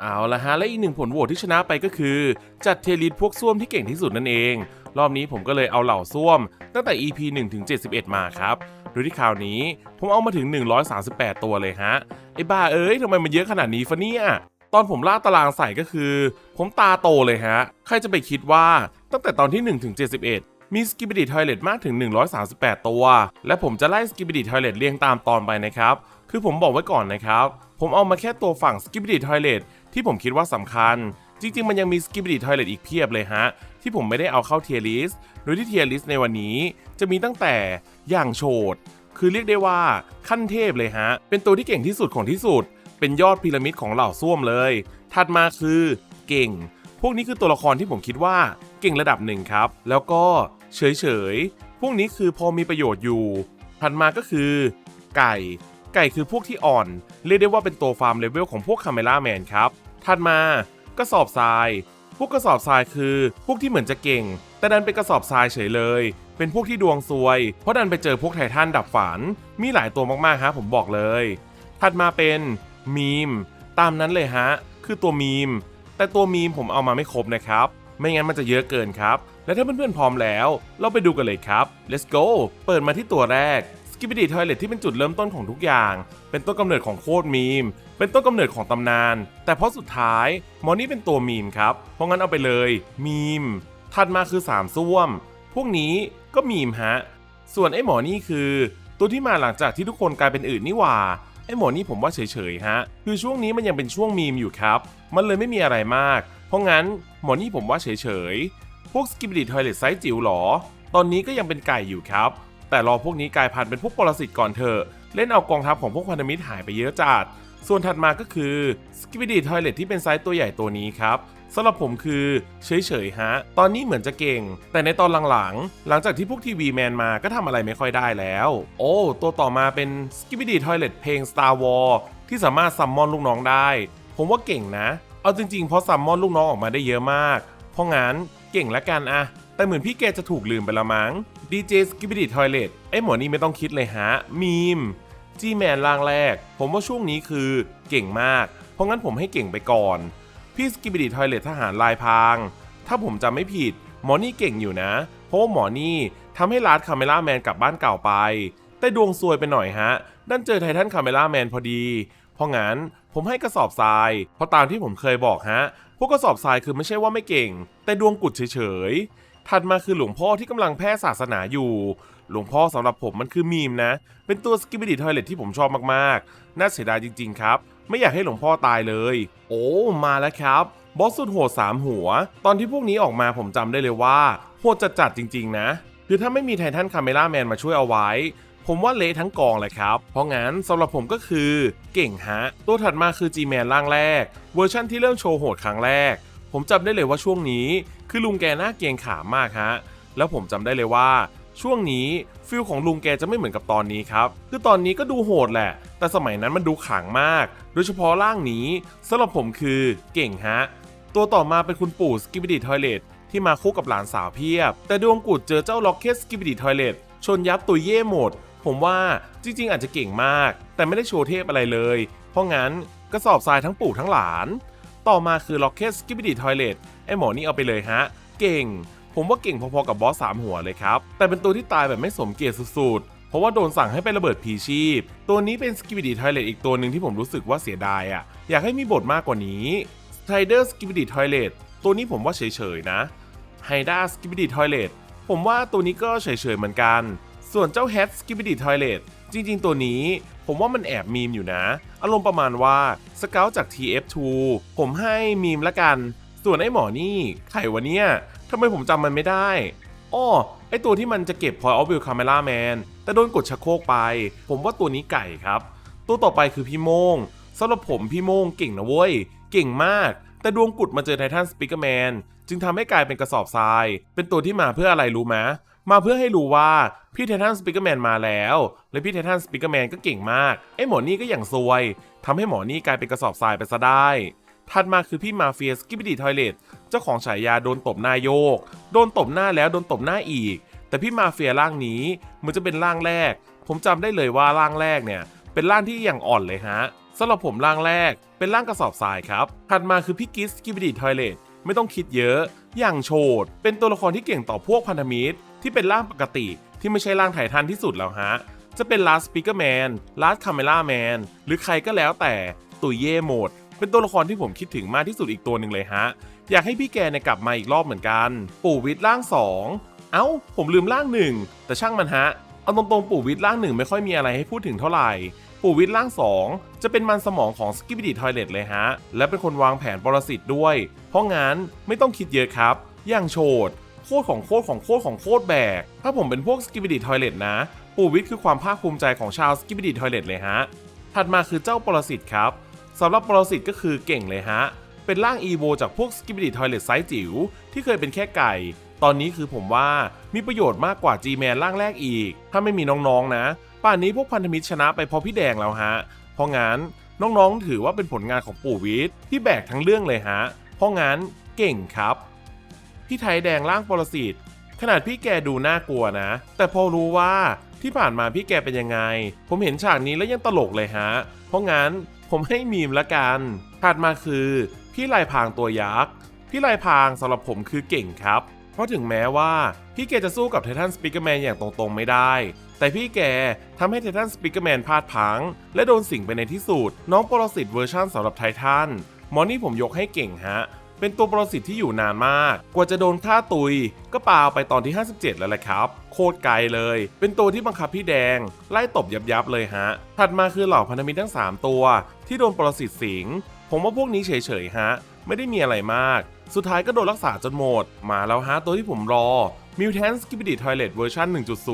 เอาละฮะและอีกหนึ่งผลโหวตที่ชนะไปก็คือ จัดเทลิสพวกส้วมที่เก่งที่สุดนั่นเอง รอบนี้ผมก็เลยเอาเหล่าส้วม ตั้งแต่ EP 1ถึง71 มาครับ โดยที่คราวนี้ผมเอามาถึง 138 ตัวเลยฮะไอ้บ้าเอ้ยทำไมมันเยอะขนาดนี้ฟะเนี่ยตอนผมลากตารางใส่ก็คือ ผมตาโตเลยฮะ ใครจะไปคิดว่าตั้งแต่ตอนที่ 1 ถึง 71 มีสกิบ i ดีทอยเลตมากถึง 138 ตัว และผมจะไล่สกิบ i ดีทอยเลตเรียงตามตอนไปนะครับ คือผมบอกไว้ก่อนนะครับ ผมเอามาแค่ตัวฝั่งสกิบดีทอยเลต ที่ผมคิดว่าสำคัญ จริง ๆ มันยังมีสกิบดีทอยเลตอีกเพียบเลยฮะ ที่ผมไม่ได้เอาเข้าเทียร์ลิสโดยที่เทียร์ลิสในวันนี้จะมีตั้งแต่อย่างโฉดคือเรียกได้ว่าขั้นเทพเลยฮะ เป็นตัวที่เก่งที่สุดของที่สุด เป็นยอดพีระมิดของเหล่าส้วมเลย ถัดมาคือเก่ง พวกนี้คือตัวละครที่ผมคิดว่าเก่งระดับหนึ่งครับ แล้วก็เฉยๆพวกนี้คือพอมีประโยชน์อยู่ ถัดมาก็คือ ไก่ ไก่คือพวกที่อ่อน เรียกได้ว่าเป็นตัวฟาร์มเลเวลของพวกคาเมล่าแมนครับ ถัดมากระสอบทราย พวกกระสอบทรายคือ พวกที่เหมือนจะเก่ง แต่ดันเป็นกระสอบทรายเฉยเลย เป็นพวกที่ดวงซวย เพราะดันไปเจอพวกไททันดับฝัน มีหลายตัวมากๆฮะผมบอกเลย ถัดมาเป็นมีม ตามนั้นเลยฮะ คือตัวมีม แต่ตัวมีมผมเอามาไม่ครบนะครับ ไม่งั้นมันจะเยอะเกินครับ และถ้าเพื่อนๆพร้อมแล้ว เราไปดูกันเลยครับ let's go เปิดมาที่ตัวแรก s k i p p y d y Toilet ที่เป็นจุดเริ่มต้นของทุกอย่าง เป็นต้นกำเนิดของโคตรมีม เป็นต้นกำเนิดของตำนาน แต่เพราะสุดท้ายมอนี่เป็นตัวมีมครับ เพราะงั้นเอาไปเลยมีมถัดมาคือสามส้วม พวกนี้ก็มีมฮะ ส่วนไอ้หมอนี่คือ ตัวที่มาหลังจากที่ทุกคนกลายเป็นอื่นนี่หว่าไอ้หมอนี่ผมว่าเฉยๆฮะ คือช่วงนี้มันยังเป็นช่วงมีมอยู่ครับ มันเลยไม่มีอะไรมาก เพราะงั้นหมอนี่ผมว่าเฉยๆ พวกสกิบดิทอยเลตไซส์จิ๋วหรอ ตอนนี้ก็ยังเป็นไก่อยู่ครับ แต่รอพวกนี้กลายพันธุ์เป็นพวกปรสิตก่อนเถอะ เล่นเอากองทัพของพวกพันธมิตรหายไปเยอะจัด ส่วนถัดมาก็คือสกิบดิทอยเลตที่เป็นไซส์ตัวใหญ่ตัวนี้ครับสำหรับผมคือเฉยๆฮะ ตอนนี้เหมือนจะเก่ง แต่ในตอนหลังๆ หลังจากที่พวกทีวีแมนมาก็ทำอะไรไม่ค่อยได้แล้ว โอ้ ตัวต่อมาเป็น s k i p p y d t o i l e t เพลง Star War ที่สามารถซัมมอนลูกน้องได้ ผมว่าเก่งนะ เอาจริงๆเพราะซัมมอนลูกน้องออกมาได้เยอะมาก เพราะงั้นเก่งละกันอะแต่เหมือนพี่แกจะถูกลืมไปละมั้ง DJ s k i p p y d Toilet ไอ้หมอนี่ไม่ต้องคิดเลยฮะ มีม จีแมนล่างแรก ผมว่าช่วงนี้คือเก่งมาก เพราะงั้นผมให้เก่งไปก่อน พี่สกิบิดิทอยเลตทหารลายพราง ถ้าผมจำไม่ผิด หมอนี่เก่งอยู่นะ เพราะว่าหมอนี่ทำให้ลาดคาเมล่าแมนกลับบ้านเก่าไป แต่ดวงซวยไปหน่อยฮะ ดันเจอไททันคาเมล่าแมนพอดี เพราะงั้นผมให้กระสอบทราย เพราะตามที่ผมเคยบอกฮะ พวกกระสอบทรายคือไม่ใช่ว่าไม่เก่ง แต่ดวงกุดเฉยๆ ถัดมาคือหลวงพ่อที่กำลังแพร่ศาสนาอยู่ หลวงพ่อสำหรับผมมันคือมีมนะ เป็นตัวสกิบ i ดิทอยเลตที่ผมชอบมากๆ น่าเสียดายจริง ๆ ครับ ไม่อยากให้หลวงพ่อตายเลย โอ้ มาแล้วครับ บอสสุดโหด3หัว ตอนที่พวกนี้ออกมาผมจำได้เลยว่าโหดจัดๆจริง ๆ นะ คือถ้าไม่มีไททันคาเมล่าแมนมาช่วยเอาไว้ ผมว่าเละทั้งกองเลยครับ เพราะงั้นสำหรับผมก็คือ เก่งฮะ ตัวถัดมาคือ G-Man ร่างแรก เวอร์ชั่นที่เริ่มโชว์โหดครั้งแรก ผมจำได้เลยว่าช่วงนี้คือลุงแกหน้าเกรงขามมากฮะ แล้วผมจำได้เลยว่า ช่วงนี้ฟิลของลุงแกจะไม่เหมือนกับตอนนี้ครับ คือตอนนี้ก็ดูโหดแหละ แต่สมัยนั้นมันดูขลังมาก โดยเฉพาะร่างนี้สำหรับผมคือเก่งฮะ ตัวต่อมาเป็นคุณปู่สกิบิดิทอยเลตที่มาคู่กับหลานสาวเพียบ แต่ดวงกุดเจอเจ้าล็อกเก็ตสกิบิดิทอยเลตชนยับตุยเย่หมด ผมว่าจริง ๆ อาจจะเก่งมาก แต่ไม่ได้โชว์เทพอะไรเลย เพราะงั้นกระสอบทรายทั้งปู่ทั้งหลาน ต่อมาคือล็อกเก็ตสกิบิดิทอยเลตไอหมอนี่เอาไปเลยฮะ เก่ง ผมว่าเก่งพอๆกับบอสสามหัวเลยครับ แต่เป็นตัวที่ตายแบบไม่สมเกียรติสุดๆ เพราะว่าโดนสั่งให้ไประเบิดพีชีพ ตัวนี้เป็นสกิบิดิทอยเลตอีกตัวหนึ่งที่ผมรู้สึกว่าเสียดายอะ่ะ อยากให้มีบทมากกว่านี้สไทเดอร์สกิบิดิทอยเลตตัวนี้ผมว่าเฉยๆนะไฮด้าสกิบิดิทอยเลตผมว่าตัวนี้ก็เฉยๆเหมือนกัน ส่วนเจ้าแฮทสกิบิดิทอยเลต จริงๆ ตัวนี้ผมว่ามันแอบมีมอยู่นะ อารมณ์ประมาณว่าสเกลจาก TF2 ผมให้มีมละกัน ส่วนไอ้หมอนี่ไขวะเนี่ยทำไมผมจำมันไม่ได้อ้อไอตัวที่มันจะเก็บพอยออฟวิลคาเมล่าแมนแต่โดนกดชักโครกไป ผมว่าตัวนี้ไก่ครับ ตัวต่อไปคือพี่โมงสำหรับผมพี่โมงเก่งนะเว้ย เก่งมาก แต่ดวงกุดมาเจอไททันสปิเกอร์แมนจึงทำให้กลายเป็นกระสอบทราย เป็นตัวที่มาเพื่ออะไรรู้ไหม มาเพื่อให้รู้ว่าพี่ไททันสปิเกอร์แมนมาแล้ว และพี่ไททันสปิเกอร์แมนก็เก่งมาก ไอ้หมอนี่ก็อย่างซวยทำให้หมอนี่กลายเป็นกระสอบทรายไปซะได้ ถัดมาคือพี่มาเฟียสกิบดิทอยเลตเจ้าของฉายาโดนตบหน้าโยก โดนตบหน้าแล้วโดนตบหน้าอีก แต่พี่มาเฟียร่างนี้มือนจะเป็นร่างแรก ผมจำได้เลยว่าร่างแรกเนี่ย เป็นร่างที่อย่างอ่อนเลยฮะสำหรับผมร่างแรก เป็นร่างกระสอบทรายครับ ถัดมาคือพี่กิสกิบดิทอยเลตไม่ต้องคิดเยอะ อย่างโฉดเป็นตัวละครที่เก่งต่อพวกพันธมิตร ที่เป็นร่างปกติที่ไม่ใช่ร่างไททันที่สุดแล้วฮะ จะเป็นลาสปิเกอร์แมนลาสคาเมล่าแมนหรือใครก็แล้วแต่ตุยเย่โหมด เป็นตัวละครที่ผมคิดถึงมากที่สุดอีกตัวหนึ่งเลยฮะ อยากให้พี่แกเนี่ยกลับมาอีกรอบเหมือนกัน ปู่วิทย์ร่างสองเอ้า ผมลืมร่างหนึ่งแต่ช่างมันฮะ เอาตรงๆปู่วิทย์ร่างหนึ่งไม่ค่อยมีอะไรให้พูดถึงเท่าไหร่ปู่วิทย์ร่างสองจะเป็นมันสมองของสกิบิดิทอยเลตเลยฮะ และเป็นคนวางแผนปรสิตด้วย เพราะงั้นไม่ต้องคิดเยอะครับ อย่างโฉด โคตรของโคตรของโคตรของโคตรแบก ถ้าผมเป็นพวกสกิบิดิทอยเลตนะ ปู่วิทย์คือความภาคภูมิใจของชาวสกิบิดิทอยเลตเลยฮะ ถัดมาคือเจ้าปรสิตครับสำหรับปรสิตก็คือเก่งเลยฮะ เป็นร่างอีโวจากพวกสกิบิดิทอยเลตไซส์จิ๋วที่เคยเป็นแค่ไก่ ตอนนี้คือผมว่ามีประโยชน์มากกว่า G-Man ร่างแรกอีก ถ้าไม่มีน้องๆนะ ป่านนี้พวกพันธมิตรชนะไปเพราะพี่แดงแล้วฮะ เพราะงั้นน้องๆ ถือว่าเป็นผลงานของปู่วิทย์ที่แบกทั้งเรื่องเลยฮะ เพราะงั้นเก่งครับ พี่ไทยแดงร่างปรสิตขนาดพี่แกดูน่ากลัวนะ แต่พอรู้ว่าที่ผ่านมาพี่แกเป็นยังไง ผมเห็นฉากนี้แล้วยังตลกเลยฮะ เพราะงั้นผมให้มีมละกันถัดมาคือ พี่ลายพรางตัวยักษ์ พี่ลายพรางสำหรับผมคือเก่งครับ เพราะถึงแม้ว่าพี่แกจะสู้กับไททันสปิเกอร์แมนอย่างตรงๆไม่ได้ แต่พี่แกทำให้ไททันสปิเกอร์แมนพลาดพัง และโดนสิงไปในที่สุด น้องปรสิตเวอร์ชันสำหรับไททันมอนี่ผมยกให้เก่งฮะ เป็นตัวปรสิตที่อยู่นานมาก กว่าจะโดนฆ่าตุย ก็ปาไปตอนที่ 57 แล้วแหละครับ โคตรไกลเลย เป็นตัวที่บังคับพี่แดง ไล่ตบยับยับเลยฮะ ถัดมาคือเหล่าพันธมิตรทั้ง 3 ตัว ที่โดนปรสิตสิง ผมว่าพวกนี้เฉยๆฮะ ไม่ได้มีอะไรมาก สุดท้ายก็โดนรักษาจนหมด มาแล้วฮะตัวที่ผมรอ Mutant Skibidi Toilet เวอร์ชัน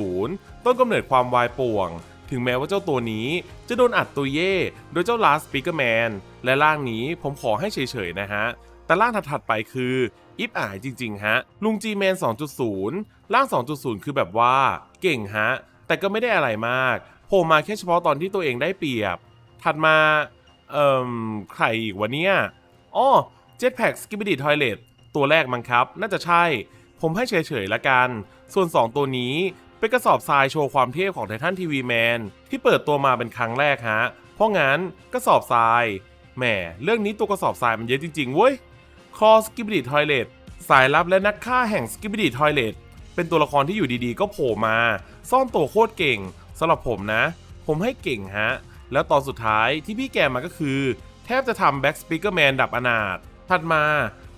1.0 ต้นกำเนิดความวายป่วงถึงแม้ว่าเจ้าตัวนี้จะโดนอัดตัวเย่โดยเจ้า Last Speaker Man และร่างนี้ผมขอให้เฉยๆนะฮะ แต่ร่างถัดๆไปคืออิฟอายจริง ๆ ฮะ ลุง G-Man 2.0 ร่าง 2.0 คือแบบว่า เก่งฮะ แต่ก็ไม่ได้อะไรมากโผล่มาแค่เฉพาะตอนที่ตัวเองได้เปรียบ ถัดมา เอ่มใครอีกวะเนี่ยอ้อ Jetpack Skibidi Toilet ตัวแรกมั้งครับ น่าจะใช่ ผมให้เฉยๆละกัน ส่วน 2 ตัวนี้เป็นกระสอบทรายโชว์ความเทพของไททันทีวีแมนที่เปิดตัวมาเป็นครั้งแรกฮะ เพราะงั้นกระสอบทรายแหมเรื่องนี้ตัวกระสอบทรายมันเยอะจริงๆเว้ย คอสกิบ i ดิทอยเลตสายลับและนักฆ่าแห่งสกิบ i ดิทอยเลตเป็นตัวละครที่อยู่ดีๆ ก็โผล่มา ซ่อนตัวโคตรเก่งสำหรับผมนะ ผมให้เก่งฮะ แล้วตอนสุดท้ายที่พี่แกมาก็คือ แทบจะทำแบ็กสปีกเกอร์แมนดับอนาถถัดมา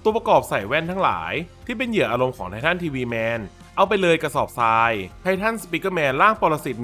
ตัวประกอบใส่แว่นทั้งหลาย ที่เป็นเหยื่ออารมณ์ของไททันทีวีแมนเอาไปเลยกระสอบทรายไททันสปีกเกอร์แมนร่างปรสิต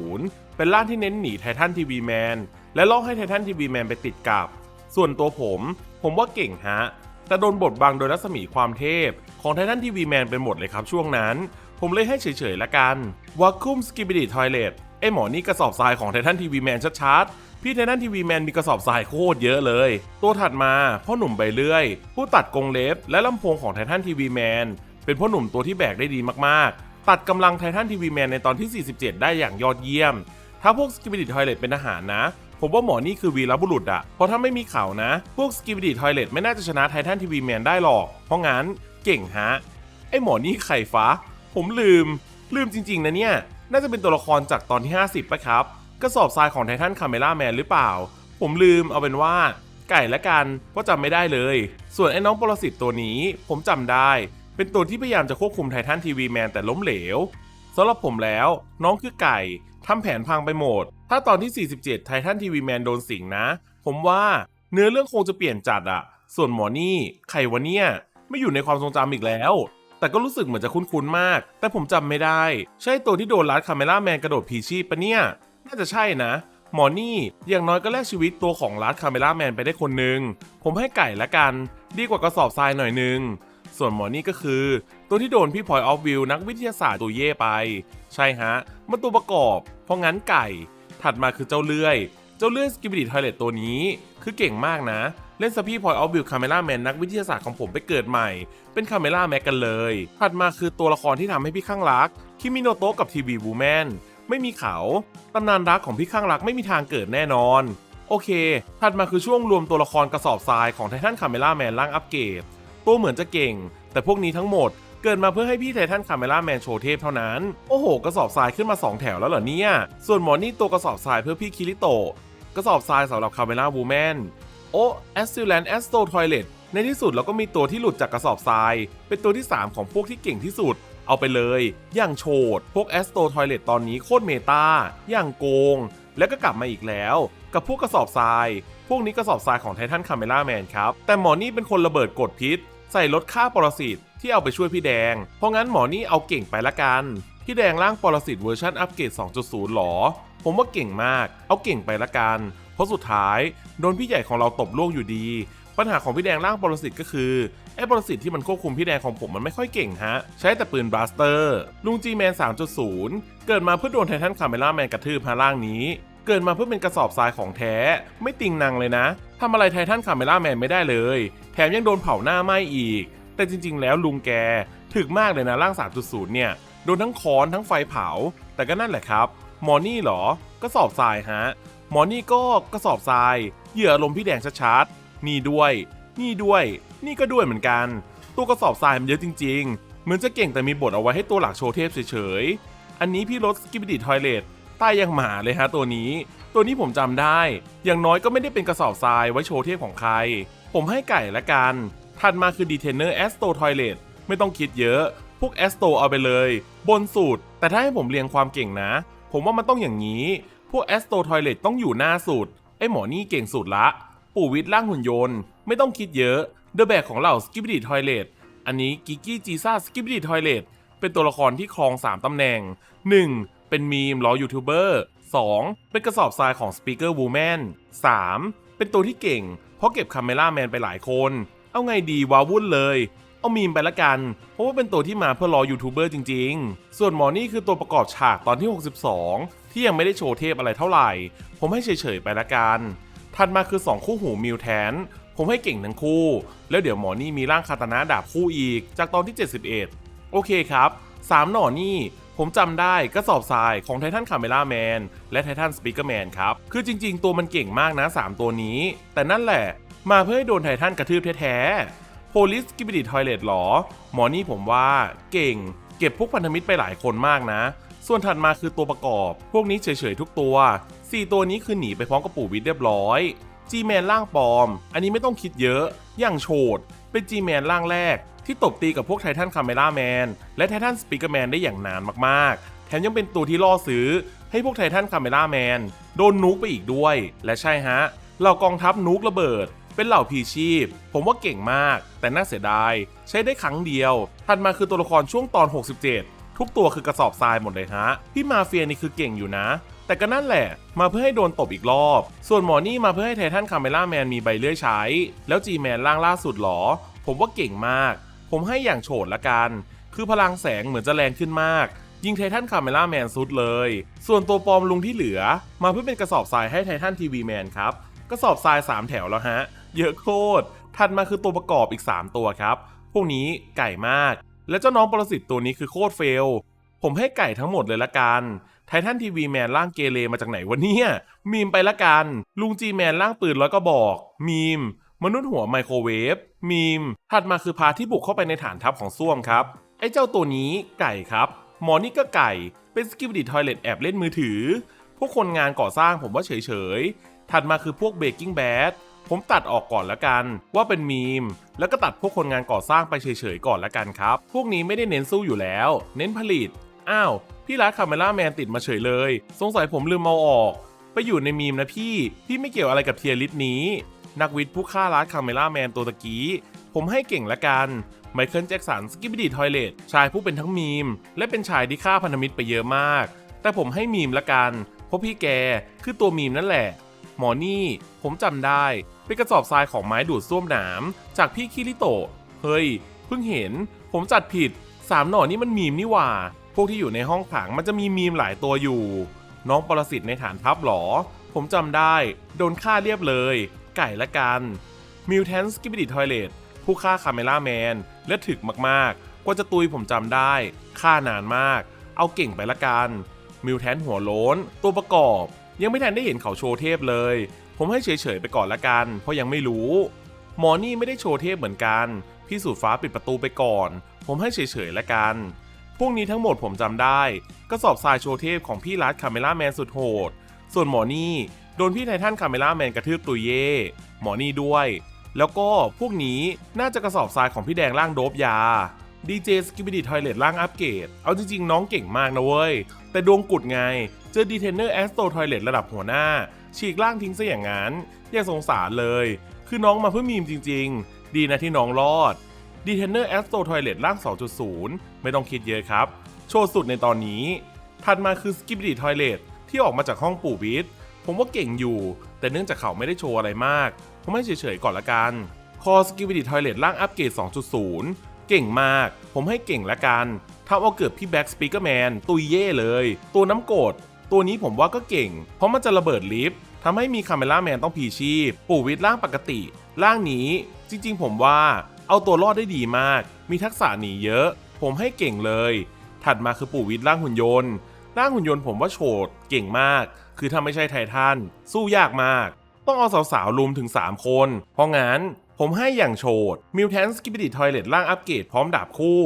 1.0 เป็นร่างที่เน้นหนีไททันทีวีแมนและล่อให้ไททันทีวีแมนไปติดกับ ส่วนตัวผม ผมว่าเก่งฮะ แต่โดนบทบังโดยรัศมีความเทพ ของไททันทีวีแมนเป็นหมดเลยครับช่วงนั้น ผมเลยให้เฉยๆละกันวัคคุมสกิบิดิทอยเลตไอหมอนี่กระสอบทรายของไททันทีวีแมนชัดๆ พี่ไททันทีวีแมนมีกระสอบทรายโคตรเยอะเลย ตัวถัดมาพ่อหนุ่มใบเลื่อย ผู้ตัดกรงเล็บและลำโพงของไททันทีวีแมนเป็นพ่อหนุ่มตัวที่แบกได้ดีมากๆ ตัดกำลังไททันทีวีแมนในตอนที่ 47 ได้อย่างยอดเยี่ยม ถ้าพวกสกิบิดิทอยเลตเป็นทหารนะ ผมว่าหมอนี่คือวีรบุรุษอะเพราะถ้าไม่มีเขานะ พวกสกิบดิทอยเลตไม่น่าจะชนะไททันทีวีแมนได้หรอก เพราะงั้นเก่งฮะ ไอหมอนี่ไข่ฟ้า ผมลืม ลืมจริงๆนะเนี่ย น่าจะเป็นตัวละครจากตอนที่ 50ปะครับกระสอบทรายของไททันคาเมล่าแมนหรือเปล่า ผมลืมเอาเป็นว่า ไก่ละกันเพราะจำไม่ได้เลย ส่วนไอ้น้องปรสิตตัวนี้ ผมจำได้ เป็นตัวที่พยายามจะควบคุมไททันทีวีแมนแต่ล้มเหลวสำหรับผมแล้ว น้องคือไก่ ทำแผนพังไปหมด ถ้าตอนที่ 47 ไททันทีวีแมนโดนสิงนะ ผมว่าเนื้อเรื่องคงจะเปลี่ยนจัดอะส่วนหมอนี่ใครวะเนี่ยไม่อยู่ในความทรงจำอีกแล้ว แต่ก็รู้สึกเหมือนจะคุ้นๆมาก แต่ผมจำไม่ได้ ใช่ตัวที่โดนลัดคาเมล่าแมนกระโดดผีชีพปะเนี่ย น่าจะใช่นะ หมอนี่อย่างน้อยก็แลกชีวิตตัวของลัดคาเมล่าแมนไปได้คนนึง ผมให้ไก่ละกัน ดีกว่ากระสอบทรายหน่อยนึง ส่วนหมอนี่ก็คือ ตัวที่โดนพี่พลอยออฟวิวนักวิทยาศาสตร์ตัวเย่ไป ใช่ฮะ มันตัวประกอบ เพราะงั้นไก่ ถัดมาคือเจ้าเลื่อย เจ้าเลื่อยสกิบิดิทอยเลตตัวนี้ คือเก่งมากนะ เล่นสพี่พลอยออฟวิวคาเมล่าแมนนักวิทยาศาสตร์ของผมไปเกิดใหม่ เป็นคาเมล่าแม็กกันเลย ถัดมาคือตัวละครที่ทำให้พี่ข้างรัก คิมิโนโตะกับทีวีบูแมนไม่มีเขาตำนานรักของพี่ข้างรักไม่มีทางเกิดแน่นอนโอเค ถัดมาคือช่วงรวมตัวละครกระสอบทรายของไททันคาเมล่าแมนร่างอัปเกรด ตัวเหมือนจะเก่ง แต่พวกนี้ทั้งหมดเกิดมาเพื่อให้พี่ไททันคาเมล่าแมนโชว์เทพเท่านั้น โอ้โห กระสอบทรายขึ้นมา 2 แถวแล้วเหรอเนี่ย ส่วนหมอนี่ตัวกระสอบทรายเพื่อพี่คิริโตะ กระสอบทรายสำหรับคาเมล่าวูแมน โอ้แอสซิลแลนแอสโตทอยเลตในที่สุดเราก็มีตัวที่หลุดจากกระสอบทราย เป็นตัวที่ 3 ของพวกที่เก่งที่สุด เอาไปเลย อย่างโฉดพวกแอสโตทอยเลตตอนนี้โคตรเมตาอย่างโกง แล้วก็กลับมาอีกแล้ว กับพวกกระสอบทราย วกนี้กระสอบทรายของไททันคาเมล่าแมนครับ แต่หมอนี่เป็นคนระเบิดกดพิษ ใส่ลดค่าปรสิตที่เอาไปช่วยพี่แดง เพราะงั้นหมอนี่เอาเก่งไปละกัน พี่แดงร่างปรสิตเวอร์ชันอัปเกรด 2.0 หรอ ผมว่าเก่งมาก เอาเก่งไปละกัน เพราะสุดท้ายโดนพี่ใหญ่ของเราตบล่วงอยู่ดี ปัญหาของพี่แดงร่างปรสิตก็คือไอ้ปรสิตที่มันควบคุมพี่แดงของผมมันไม่ค่อยเก่งฮะ ใช้แต่ปืนบลัสเตอร์ ลุงจีแมน 3.0 เกิดมาเพื่อโดนไททันคาเมล่าแมนกระทืบฮะร่างนี้ เกิดมาเพื่อเป็นกระสอบทรายของแท้ ไม่ติงนังเลยนะทำอะไรไททันคาเมล่าแมนไม่ได้เลย แถมยังโดนเผาหน้าไหม้อีก แต่จริง ๆ แล้วลุงแกถึกมากเลยนะร่าง 3.0 เนี่ย โดนทั้งค้อนทั้งไฟเผา แต่ก็นั่นแหละครับ มอนี่เหรอ กระสอบทรายฮะ มอนี่ก็กระสอบทราย เหยื่ออารมพี่แดงชัดๆ นี่ด้วย นี่ด้วย นี่ก็ด้วยเหมือนกัน ตัวกระสอบทรายมันเยอะจริง ๆ เหมือนจะเก่งแต่มีบทเอาไว้ให้ตัวหลักโชว์เทพเฉยๆ อันนี้พี่รถสกิบิดิทอยเลต ใต้ยังหมาเลยฮะตัวนี้ ตัวนี้ผมจำได้ อย่างน้อยก็ไม่ได้เป็นกระสอบทรายไว้โชว์เทพของใคร ผมให้ไก่ละกันถัดมาคือดีเทนเนอร์แอสโตทอยเลตไม่ต้องคิดเยอะ พวกแอสโตเอาไปเลย บนสุดแต่ถ้าให้ผมเรียงความเก่งนะ ผมว่ามันต้องอย่างนี้ พวกแอสโตทอยเลตต้องอยู่หน้าสุดไอหมอนี่เก่งสุดละ ปู่วิทย์ร่างหุ่นยนต์ ไม่ต้องคิดเยอะ เดอะแบกของเหล่าสกิบดีทอยเลตอันนี้กิกกี้จีซ่าสกิบดีทอยเลตเป็นตัวละครที่ครอง 3 ตำแหน่ง 1. เป็นมีมล้อยูทูบเบอร์ 2. เป็นกระสอบทรายของสปีกเกอร์วูแมน 3. เป็นตัวที่เก่ง เพราะเก็บคาเมล่าแมนไปหลายคน เอาไงดีวาวุ่นเลย เอามีมไปละกัน เพราะว่าเป็นตัวที่มาเพื่อรอยูทูบเบอร์จริง ๆ ส่วนหมอนี่คือตัวประกอบฉากตอนที่ 62 ที่ยังไม่ได้โชว์เทพอะไรเท่าไหร่ ผมให้เฉยๆไปละกันถัดมาคือ 2 คู่หูมิวแทนผมให้เก่งทั้งคู่ แล้วเดี๋ยวหมอนี่มีร่างคาตานะดาบคู่อีก จากตอนที่ 71 โอเคครับ 3 หน่อนี่ ผมจำได้กระสอบทรายของไททันคาเมล่าแมนและไททันสปีกเกอร์แมนครับ คือจริง ๆ ตัวมันเก่งมากนะ 3 ตัวนี้ แต่นั่นแหละ มาเพื่อให้โดนไททันกระทืบแท้ๆโพลิสกิบิดิทอยเลตหรอ หมอนี่ผมว่าเก่ง เก็บพวกพันธมิตรไปหลายคนมากนะ ส่วนถัดมาคือตัวประกอบ พวกนี้เฉยๆทุกตัว 4 ตัวนี้คือหนีไปพร้อมกับปู่วิทเรียบร้อยจีแมนร่างปลอม อันนี้ไม่ต้องคิดเยอะ อย่างโฉดเป็นจีแมนร่างแรก ที่ตบตีกับพวกไททันคาเมล่าแมนและไททันสปีกเกอร์แมนได้อย่างนานมากๆ แถมยังเป็นตัวที่ล่อซื้อให้พวกไททันคาเมล่าแมนโดนนุกไปอีกด้วย และใช่ฮะเหล่ากองทัพนุกระเบิด เป็นเหล่าพีชีพ ผมว่าเก่งมาก แต่น่าเสียดาย ใช้ได้ครั้งเดียวถัดมาคือตัวละครช่วงตอน 67 ทุกตัวคือกระสอบทรายหมดเลยฮะพี่มาเฟียนี่คือเก่งอยู่นะแต่ก็นั่นแหละ มาเพื่อให้โดนตบอีกรอบ ส่วนหมอนี่มาเพื่อให้ไททันคาเมล่าแมนมีใบเลื่อยใช้ แล้วจีแมนร่างล่าสุดหรอ ผมว่าเก่งมาก ผมให้อย่างโฉดละกัน คือพลังแสงเหมือนจะแรงขึ้นมาก ยิงไททันคาเมล่าแมนสุดเลย ส่วนตัวปอมลุงที่เหลือ มาเพื่อเป็นกระสอบทรายให้ไททันทีวีแมนครับ กระสอบทราย 3 แถวแล้วฮะ เยอะโคตรถัดมาคือตัวประกอบอีก 3 ตัวครับ พวกนี้ไก่มาก และเจ้าน้องปรสิตตัวนี้คือโคตรเฟล ผมให้ไก่ทั้งหมดเลยละกันไททันทีวีแมนร่างเกเรมาจากไหนวะเนี่ย มีมไปละกัน ลุงจีแมนร่างปืนร้อยก็บอก มีม มนุษย์หัวไมโครเวฟมีมถัดมาคือพาที่บุกเข้าไปในฐานทัพของส้วมครับ ไอ้เจ้าตัวนี้ไก่ครับ หมอนี่ก็ไก่เป็นสกิปดิทอยเลตแอบเล่นมือถือ พวกคนงานก่อสร้างผมว่าเฉยๆ ถัดมาคือพวกเบกกิ้งแบดผมตัดออกก่อนละกัน ว่าเป็นมีม แล้วก็ตัดพวกคนงานก่อสร้างไปเฉยๆก่อนละกันครับ พวกนี้ไม่ได้เน้นสู้อยู่แล้ว เน้นผลิต อ้าว พี่รัดคาเมล่าแมนติดมาเฉยเลย สงสัยผมลืมเอาออก ไปอยู่ในมีมนะพี่ พี่ไม่เกี่ยวอะไรกับเทียริสต์นี้ นักวิทย์ผู้ฆ่ารัดคาเมล่าแมนตัวตะกี้ ผมให้เก่งละกัน ไมเคิลแจ็คสันสกิบดีทอยเลตชายผู้เป็นทั้งมีม และเป็นชายที่ฆ่าพันธมิตรไปเยอะมาก แต่ผมให้มีมละกัน เพราะพี่แกคือตัวมีมนั่นแหละ หมอนี่ผมจำได้เป็นกระสอบทรายของไม้ดูดซ่วมหนาม จากพี่คิริโตะเฮ้ยเพิ่งเห็น ผมจัดผิดสามหน่อนี่มันมีมนี่หว่า พวกที่อยู่ในห้องขังมันจะมีมีมหลายตัวอยู่ น้องปรสิตในฐานทัพหรอ ผมจำได้ โดนฆ่าเรียบเลย ไก่ละกันมิวแทนสกิบดิทอยเลตผู้ฆ่าคาเมล่าแมนและถึกมากๆ กว่าจะตุยผมจำได้ฆ่านานมาก เอาเก่งไปละกันมิวแทนหัวโล้น ตัวประกอบ ยังไม่ทันได้เห็นเขาโชว์เทพเลย ผมให้เฉยๆไปก่อนละกัน เพราะยังไม่รู้หมอนี่ไม่ได้โชว์เทพเหมือนกัน พี่สูตรฟ้าปิดประตูไปก่อน ผมให้เฉยๆละกัน พวกนี้ทั้งหมดผมจำได้ ก็สอบทรายโชว์เทพของพี่รัดคาเมล่าแมนสุดโหด ส่วนหมอนี่ โดนพี่ไททันคาเมล่าแมนกระทืบตุยเย่หมอนี่ด้วย แล้วก็พวกนี้น่าจะกระสอบทรายของพี่แดงร่างโดบยาดีเจสกิบิดีทอยเลตร่างอัปเกรด เอาจริงๆ น้องเก่งมากนะเว้ย แต่ดวงกุดไง เจอดีเทนเนอร์แอสโตทอยเลตระดับหัวหน้า ฉีกร่างทิ้งซะอย่างนั้นอย่าสงสารเลย คือน้องมาเพื่อมีมจริง ๆ ดีนะที่น้องรอดดีเทนเนอร์แอสโตทอยเลตร่าง 2.0 ไม่ต้องคิดเยอะครับ โชว์สุดในตอนนี้ ถัดมาคือ Skibidi Toilet ที่ออกมาจากห้องปู่วิทย์ ผมว่าเก่งอยู่ แต่เนื่องจากเขาไม่ได้โชว์อะไรมาก ผมให้เฉยๆก่อนละกัน คอ Skibidi Toilet ร่างอัปเกรด 2.0 เก่งมาก ผมให้เก่งละกันทำเอาเกือบพี่แบ็กสปีกเกอร์แมนตุยเย่เลย ตัวน้ำโกรธตัวนี้ผมว่าก็เก่ง เพราะมันจะระเบิดลิฟต์ทำให้มีคาเมล่าแมนต้องพีชีพ ปู่วิทร่างปกติ ร่างนี้จริงๆ ผมว่าเอาตัวรอดได้ดีมาก มีทักษะหนีเยอะ ผมให้เก่งเลย ถัดมาคือปู่วิทร่างหุ่นยนต์ ร่างหุ่นยนต์ผมว่าโฉดเก่งมาก คือถ้าไม่ใช่ไททันสู้ยากมาก ต้องเอาสาวๆรุมถึง 3 คน เพราะงั้นผมให้อย่างโฉดมิวแทนสกิบิดิทอยเลตร่างอัปเกรดพร้อมดาบคู่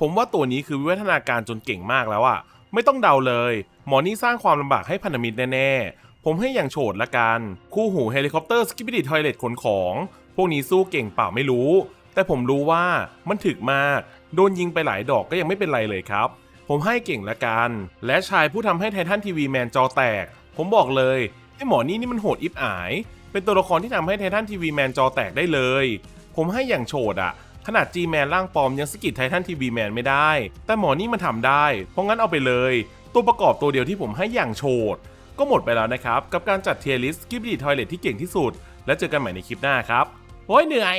ผมว่าตัวนี้คือวิวัฒนาการจนเก่งมากแล้วอะไม่ต้องเดาเลย หมอนี่สร้างความลำบากให้พันธมิตรแน่ๆ ผมให้อย่างโฉดละกัน คู่หูเฮลิคอปเตอร์สกิบิดิทอยเลตขนของ พวกนี้สู้เก่งเปล่าไม่รู้ แต่ผมรู้ว่ามันถึกมาก โดนยิงไปหลายดอกก็ยังไม่เป็นไรเลยครับ ผมให้เก่งละกัน และชายผู้ทำให้ไททันทีวีแมนจอแตก ผมบอกเลยไอ้หมอนี่นี่มันโหดอิบอาย เป็นตัวละครที่ทำให้ไททันทีวีแมนจอแตกได้เลย ผมให้อย่างโฉดอะขนาด G แมนร่างปลอมยังสกิดไททันทีวีแมนไม่ได้ แต่หมอนี่มันทำได้ เพราะงั้นเอาไปเลย ตัวประกอบตัวเดียวที่ผมให้อย่างโฉดก็หมดไปแล้วนะครับ กับการจัดเทียร์ลิสต์กิบดีทอยเลทที่เก่งที่สุด แล้วเจอกันใหม่ในคลิปหน้าครับโอ้ยเหนื่อย